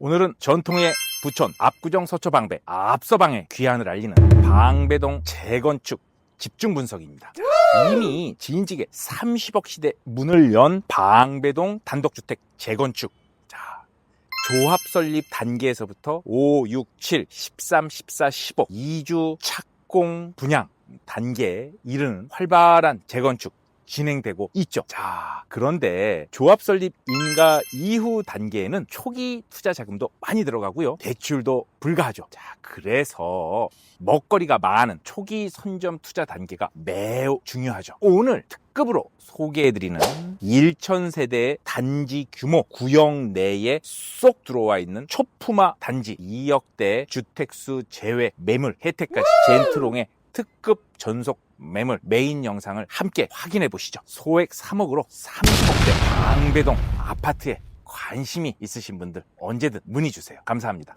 오늘은 전통의 부촌 압구정 서초방배 앞서방의 귀환을 알리는 방배동 재건축 집중 분석입니다. 이미 지인직에 30억 시대 문을 연 방배동 단독주택 재건축. 자, 조합 설립 단계에서부터 5, 6, 7, 13, 14, 15 2주 착공 분양 단계에 이르는 활발한 재건축 진행되고 있죠. 자, 그런데 조합 설립 인가 이후 단계에는 초기 투자 자금도 많이 들어가고요. 대출도 불가하죠. 자, 그래서 먹거리가 많은 초기 선점 투자 단계가 매우 중요하죠. 오늘 특급으로 소개해드리는 1천세대의 단지 규모 구역 내에 쏙 들어와 있는 초품화 단지 2억대 주택수 제외 매물 혜택까지 젠트롱의 특급 전속 매물 메인 영상을 함께 확인해 보시죠. 소액 3억으로 30억대 방배동 아파트에 관심이 있으신 분들 언제든 문의 주세요. 감사합니다.